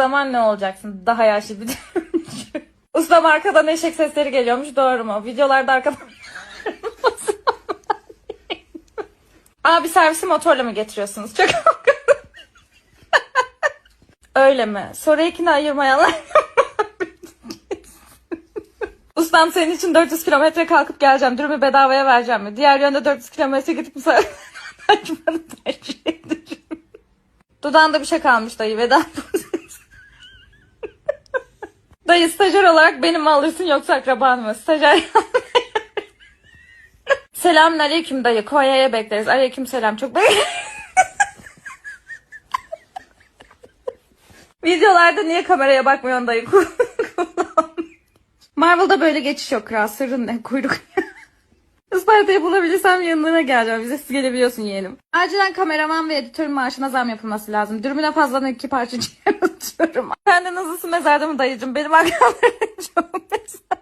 zaman ne olacaksın? Daha yaşlı bir. Ustam arkadan eşek sesleri geliyormuş. Doğru mu? Videolarda arkadan... Abi servisi motorla mı getiriyorsunuz? Çok Öyle mi? Soru ekini ayırmayanlar. Ustam senin için 400 kilometre kalkıp geleceğim. Dürümü bedavaya vereceğim mi? Diğer yönde 400 kilometre gidip sana açmanı tercih. Dudağında bir şey kalmış dayı veda. Dayı stajyer olarak beni mi alırsın yoksa akraban mı? Stajyer Selamun aleyküm dayı. Konya'ya bekleriz. Aleyküm selam. Çok. Videolarda niye kameraya bakmıyorsun dayı? Marvel'da böyle geçiş yok kral. Sırrın ne? Kuyruk. Isparta'yı bulabilirsem yanına geleceğim. Bize siz gelebiliyorsun yeğenim. Acilen kameraman ve editörün maaşına zam yapılması lazım. Dürümüne fazladan iki parça ciğer atıyorum. Senden hızlısı mezarda mı dayıcım? Benim akranlarım çok mezar.